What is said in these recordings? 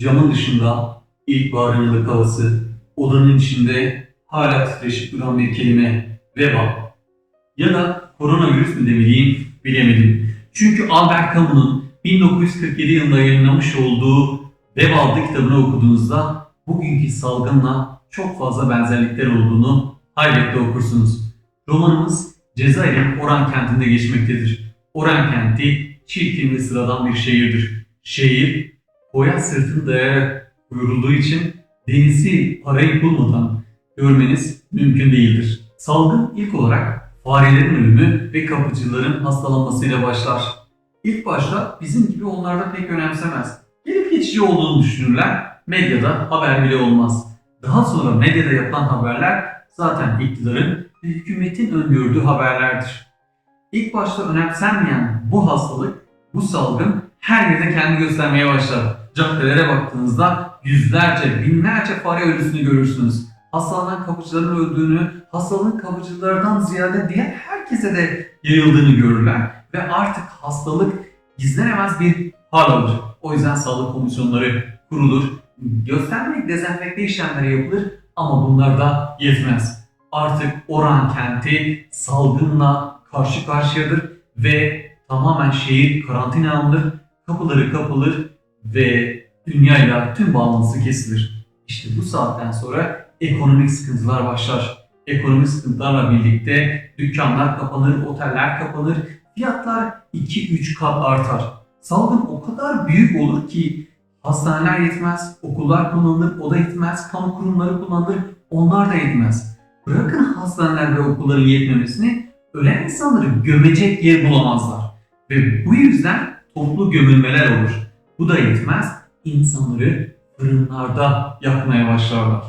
camın dışında ilkbaharın ılık havası, odanın içinde hala titreşip duran bir kelime veba ya da koronavirüs mü demeliyim bilemedim. Çünkü Albert Camus'un 1947 yılında yayınlamış olduğu Veba adlı kitabını okuduğunuzda bugünkü salgınla çok fazla benzerlikler olduğunu hayretle okursunuz. Romanımız Cezayir'in Oran kentinde geçmektedir. Oran kenti çirkin ve sıradan bir şehirdir. Şehir, boya sırtını dayayarak kurulduğu için denizi parayı bulmadan görmeniz mümkün değildir. Salgın ilk olarak farelerin ölümü ve kapıcıların hastalanmasıyla başlar. İlk başta bizim gibi onlar da pek önemsemez. Gelip geçici olduğunu düşünürler, medyada haber bile olmaz. Daha sonra medyada yapılan haberler zaten iktidarın ve hükümetin öngördüğü haberlerdir. İlk başta önemsenmeyen bu hastalık, bu salgın her yerde kendi göstermeye başlar. Caddelere baktığınızda yüzlerce, binlerce fare ölüsünü görürsünüz. Hastalanan kapıcıların öldüğünü, hastalığın kapıcılardan ziyade diğer herkese de yayıldığını görürler. Ve artık hastalık gizlenemez bir hal alır. O yüzden sağlık komisyonları kurulur. Göstermelik dezenfekte işlemleri yapılır ama bunlar da yetmez. Artık Oran kenti salgınla karşı karşıyadır ve tamamen şehir karantina alınır, kapıları kapılır ve dünyayla tüm bağlantısı kesilir. İşte bu saatten sonra ekonomik sıkıntılar başlar. Ekonomik sıkıntılarla birlikte dükkanlar kapanır, oteller kapanır, fiyatlar 2-3 kat artar. Salgın o kadar büyük olur ki hastaneler yetmez, okullar kullanılır, o da yetmez, kamu kurumları kullanılır, onlar da yetmez. Bırakın hastaneler ve okulların yetmemesini, ölen insanları gömecek yer bulamazlar. Ve bu yüzden toplu gömülmeler olur. Bu da yetmez, insanları fırınlarda yakmaya başlarlar.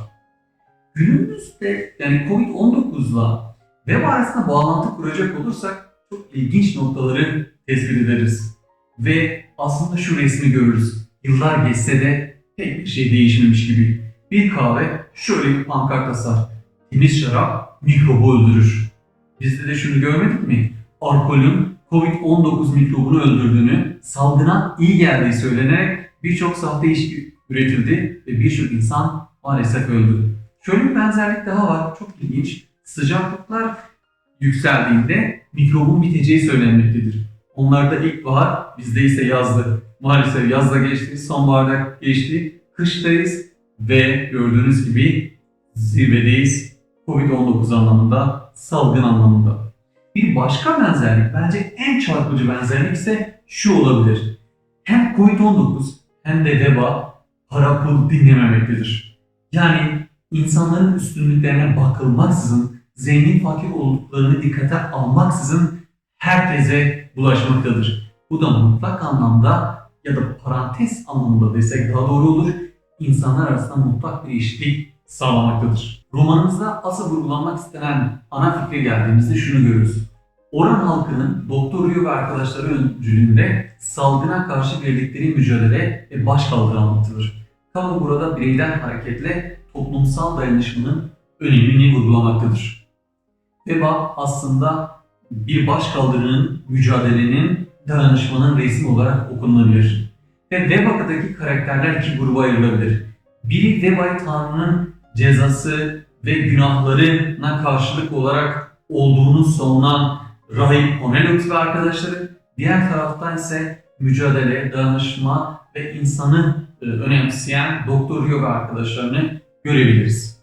Günümüzde yani Covid-19'la veba arasında bağlantı kuracak olursak çok ilginç noktaları tespit ederiz. Ve aslında şu resmi görürüz. Yıllar geçse de pek bir şey değişmemiş gibi. Bir kahve şöyle bir pankart asar. Temiz şarap mikrobu öldürür. Bizde de şunu görmedik mi? Alkolün Covid-19 mikrobunu öldürdüğünü, salgına iyi geldiği söylenerek birçok sahte iş üretildi ve birçok insan maalesef öldü. Şöyle bir benzerlik daha var. Çok ilginç. Sıcaklıklar yükseldiğinde mikrobun biteceği söylenmektedir. Onlarda ilkbahar, bizde ise yazdı. Maalesef yazda geçti, sonbaharda geçti, kıştayız ve gördüğünüz gibi zirvedeyiz. Covid-19 anlamında, salgın anlamında. Bir başka benzerlik, bence en çarpıcı benzerlik ise şu olabilir. Hem Covid-19 hem de veba para pul dinlememektedir. Yani insanların üstünlüklerine bakılmaksızın, zengin fakir olduklarını dikkate almaksızın herkese bulaşmaktadır. Bu da mutlak anlamda ya da parantez anlamında desek daha doğru olur, insanlar arasında mutlak bir eşitlik sağlamaktadır. Romanımızda asıl vurgulanmak istenen ana fikre geldiğimizde şunu görürüz. Oran halkının Doktor Rio ve arkadaşları öncülüğünde salgına karşı verdikleri mücadele ve başkaldırı anlatılır. Kamu burada bireyden hareketle toplumsal dayanışmanın önemini vurgulamaktadır. Veba aslında bir başkaldırının, mücadelenin, dayanışmanın resmi olarak okunabilir. Ve Veba'daki karakterler iki gruba ayrılabilir. Biri Veba'yı Tanrı'nın cezası ve günahlarına karşılık olarak olduğunu savunan Rahip Cornelius ve arkadaşları. Diğer taraftan ise mücadele, dayanışma ve insanı e, önemseyen Doktor ve arkadaşlarını görebiliriz.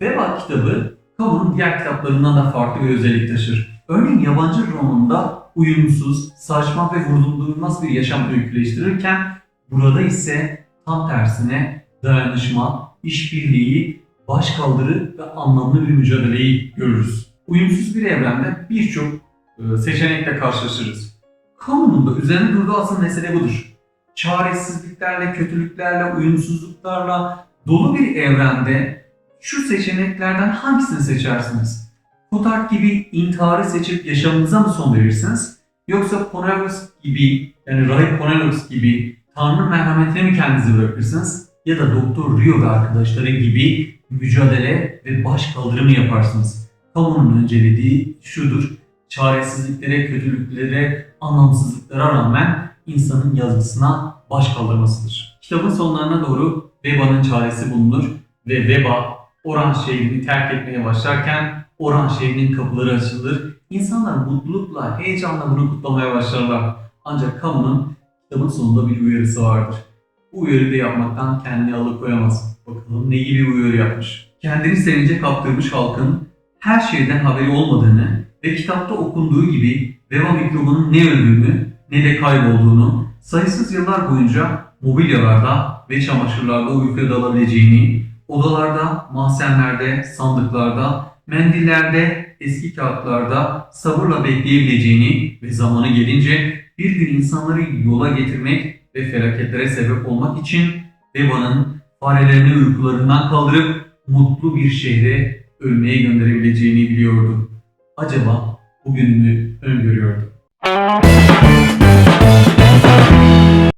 Veba kitabı Camus'un diğer kitaplarından da farklı bir özellik taşır. Örneğin yabancı romanında uyumsuz, saçma ve vurdumdurulmaz bir yaşam öyküleştirirken burada ise tam tersine dayanışma, işbirliği, başkaldırı ve anlamlı bir mücadeleyi görürüz. Uyumsuz bir evrende birçok e, seçenekle karşılaşırız. Camus'un da üzerine durduğu asıl mesele budur. Çaresizliklerle, kötülüklerle, uyumsuzluklarla dolu bir evrende şu seçeneklerden hangisini seçersiniz? Plutark gibi intiharı seçip yaşamınıza mı son verirsiniz? Yoksa Cornelius gibi, yani Rahip Cornelius gibi Tanrı merhametine mi kendinizi bırakırsınız? Ya da Doktor Rio ve arkadaşları gibi mücadele ve baş kaldırımı yaparsınız? Kamunun öncelediği şudur, çaresizliklere, kötülüklere, anlamsızlıklara rağmen insanın yazgısına baş kaldırmasıdır. Kitabın sonlarına doğru vebanın çaresi bulunur ve veba Oran şehrini terk etmeye başlarken Oran şehrinin kapıları açılır. İnsanlar mutlulukla, heyecanla bunu kutlamaya başlarlar. Ancak kamunun kitabın sonunda bir uyarısı vardır. Bu uyarıyı da yapmaktan kendini alıkoyamaz. Bakalım ne gibi bir uyarı yapmış. Kendini sevince kaptırmış halkın her şeyden haberi olmadığını ve kitapta okunduğu gibi veba mikrobunun ne öldüğünü ne de kaybolduğunu, sayısız yıllar boyunca mobilyalarda ve çamaşırlarda uykuya dalabileceğini, odalarda, mahzenlerde, sandıklarda, mendillerde, eski kağıtlarda sabırla bekleyebileceğini ve zamanı gelince bir gün insanları yola getirmek ve felaketlere sebep olmak için vebanın farelerini uykularından kaldırıp mutlu bir şehre ölmeye gönderebileceğini biliyordu. Acaba bugün mü öngörüyordu?